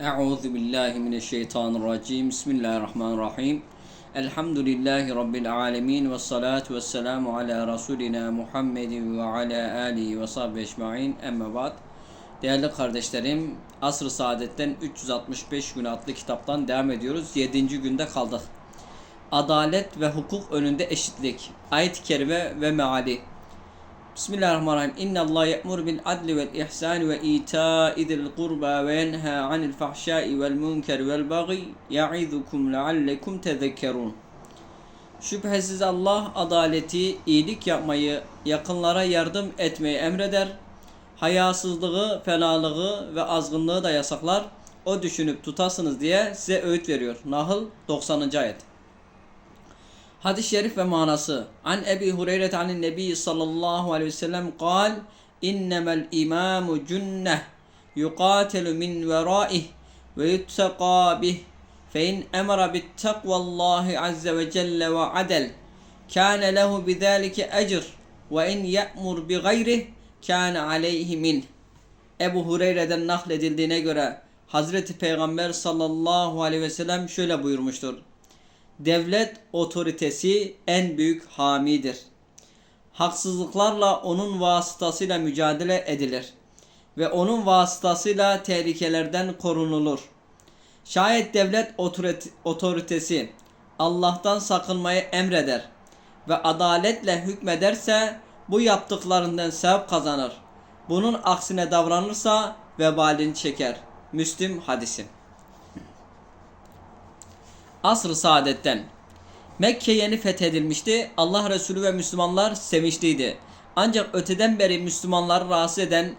Euzu billahi mineşşeytanirracim. Bismillahirrahmanirrahim. Elhamdülillahi rabbil alamin ve salatu vesselamu ala rasulina Muhammedin ve ala alihi ve sahbihi ecmaîn. Amma ba'd. Değerli kardeşlerim, Asr-ı Saadet'ten 365 gün adlı kitaptan devam ediyoruz. 7. günde kaldık. Adalet ve hukuk önünde eşitlik. Ayet-i kerime ve meali. Bismillahirrahmanirrahim. İnna Allah ye'mur bil adli vel ihsan ve ita'i zil kurba ve yenha anil fahşai vel munker vel bagi ya'idukum leallekum tezekkerun. Şüphesiz Allah adaleti, iyilik yapmayı, yakınlara yardım etmeyi emreder. Hayasızlığı, fenalığı ve azgınlığı da yasaklar. O düşünüp tutasınız diye size öğüt veriyor. Nahl 90. ayet. Hadis-i şerif ve manası. An Ebi Hureyre anin Nebi sallallahu aleyhi ve sellem kal innemel imamu cünneh yuqatelu min veraih ve yuttaka bih fe in emara bit azze ve celle ve adel kâne lehu bidâlike ecr ve in ye'mur bi gayrih kâne aleyhi min Ebu Hureyre'den nakledildiğine göre Hazreti Peygamber sallallahu aleyhi ve sellem şöyle buyurmuştur. Devlet otoritesi en büyük hamidir. Haksızlıklarla onun vasıtasıyla mücadele edilir ve onun vasıtasıyla tehlikelerden korunulur. Şayet devlet otoritesi Allah'tan sakınmayı emreder ve adaletle hükmederse bu yaptıklarından sevap kazanır. Bunun aksine davranırsa vebalini çeker. Müslim hadisi. Asr-ı Saadet'ten Mekke yeni fethedilmişti. Allah Resulü ve Müslümanlar sevinçliydi. Ancak öteden beri Müslümanları rahatsız eden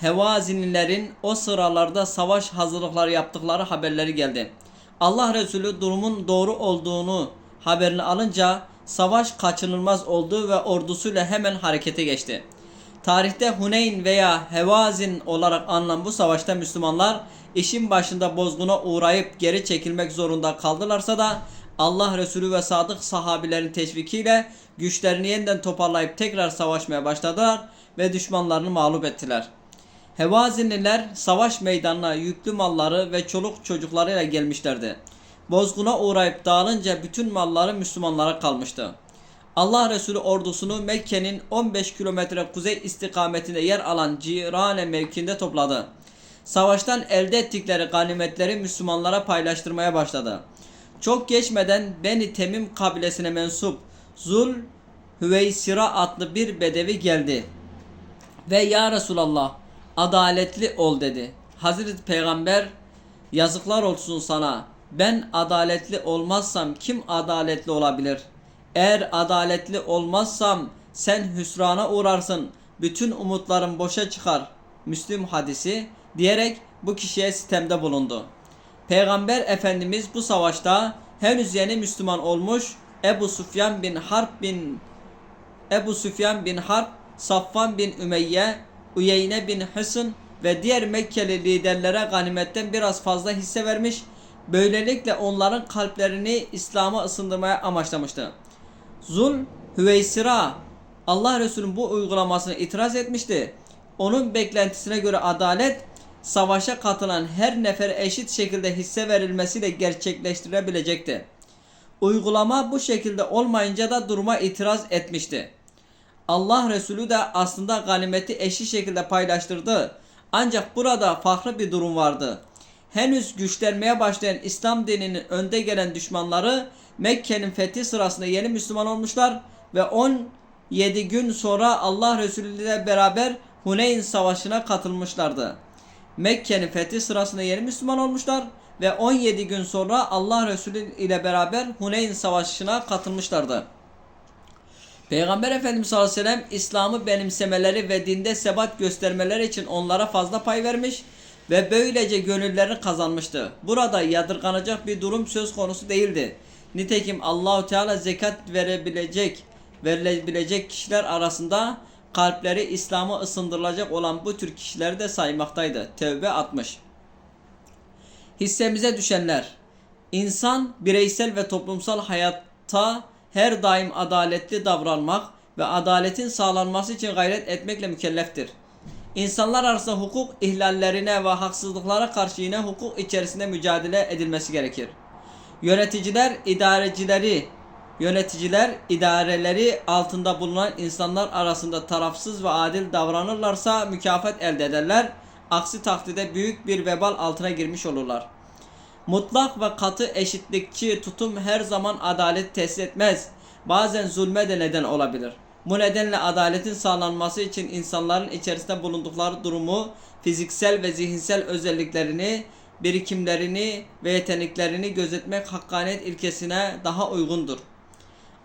Hevazinlilerin o sıralarda savaş hazırlıkları yaptıkları haberleri geldi. Allah Resulü durumun doğru olduğunu haberini alınca savaş kaçınılmaz oldu ve ordusuyla hemen harekete geçti. Tarihte Huneyn veya Hevazin olarak anılan bu savaşta Müslümanlar işin başında bozguna uğrayıp geri çekilmek zorunda kaldılarsa da Allah Resulü ve sadık sahabilerin teşvikiyle güçlerini yeniden toparlayıp tekrar savaşmaya başladılar ve düşmanlarını mağlup ettiler. Hevazinliler savaş meydanına yüklü malları ve çoluk çocuklarıyla gelmişlerdi. Bozguna uğrayıp dağılınca bütün malları Müslümanlara kalmıştı. Allah Resulü ordusunu Mekke'nin 15 kilometre kuzey istikametinde yer alan Cirane mevkinde topladı. Savaştan elde ettikleri ganimetleri Müslümanlara paylaştırmaya başladı. Çok geçmeden Beni Temim kabilesine mensup Zul Hüveysira adlı bir bedevi geldi. Ve ya Resulallah adaletli ol dedi. Hazreti Peygamber yazıklar olsun sana. Ben adaletli olmazsam kim adaletli olabilir? Eğer adaletli olmazsam sen hüsrana uğrarsın. Bütün umutların boşa çıkar. Müslüm hadisi diyerek bu kişiye sitemde bulundu. Peygamber Efendimiz bu savaşta henüz yeni Müslüman olmuş Ebu Sufyan bin Harp bin Ebu Süfyan bin Harp, Safvan bin Ümeyye, Uyeyne bin Hısn ve diğer Mekkeli liderlere ganimetten biraz fazla hisse vermiş. Böylelikle onların kalplerini İslam'a ısındırmaya amaçlamıştı. Zul Hüveysira Allah Resulü'nün bu uygulamasına itiraz etmişti. Onun beklentisine göre adalet savaşa katılan her nefere eşit şekilde hisse verilmesiyle gerçekleştirebilecekti. Uygulama bu şekilde olmayınca da duruma itiraz etmişti. Allah Resulü de aslında ganimeti eşit şekilde paylaştırdı. Ancak burada farklı bir durum vardı. Henüz güçlenmeye başlayan İslam dininin önde gelen düşmanları Mekke'nin fethi sırasında yeni Müslüman olmuşlar ve 17 gün sonra Allah Resulü ile beraber Huneyn Savaşı'na katılmışlardı. Mekke'nin fethi sırasında yeni Müslüman olmuşlar ve 17 gün sonra Allah Resulü ile beraber Huneyn Savaşı'na katılmışlardı. Peygamber Efendimiz sallallahu aleyhi ve sellem İslam'ı benimsemeleri ve dinde sebat göstermeleri için onlara fazla pay vermiş ve böylece gönüllerini kazanmıştı. Burada yadırganacak bir durum söz konusu değildi. Nitekim Allahu Teala zekat verebilecek, verilebilecek kişiler arasında kalpleri İslam'a ısındırılacak olan bu tür kişileri de saymaktaydı. Tevbe 60. Hissemize düşenler. İnsan bireysel ve toplumsal hayatta her daim adaletli davranmak ve adaletin sağlanması için gayret etmekle mükelleftir. İnsanlar arasında hukuk ihlallerine ve haksızlıklara karşı yine hukuk içerisinde mücadele edilmesi gerekir. Yöneticiler idarecileri Yöneticiler idareleri altında bulunan insanlar arasında tarafsız ve adil davranırlarsa mükafat elde ederler. Aksi takdirde büyük bir vebal altına girmiş olurlar. Mutlak ve katı eşitlikçi tutum her zaman adalet tesis etmez. Bazen zulme de neden olabilir. Bu nedenle adaletin sağlanması için insanların içerisinde bulundukları durumu, fiziksel ve zihinsel özelliklerini, birikimlerini ve yeteneklerini gözetmek hakkaniyet ilkesine daha uygundur.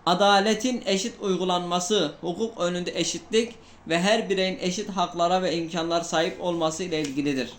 Adaletin eşit uygulanması, hukuk önünde eşitlik ve her bireyin eşit haklara ve imkanlara sahip olması ile ilgilidir.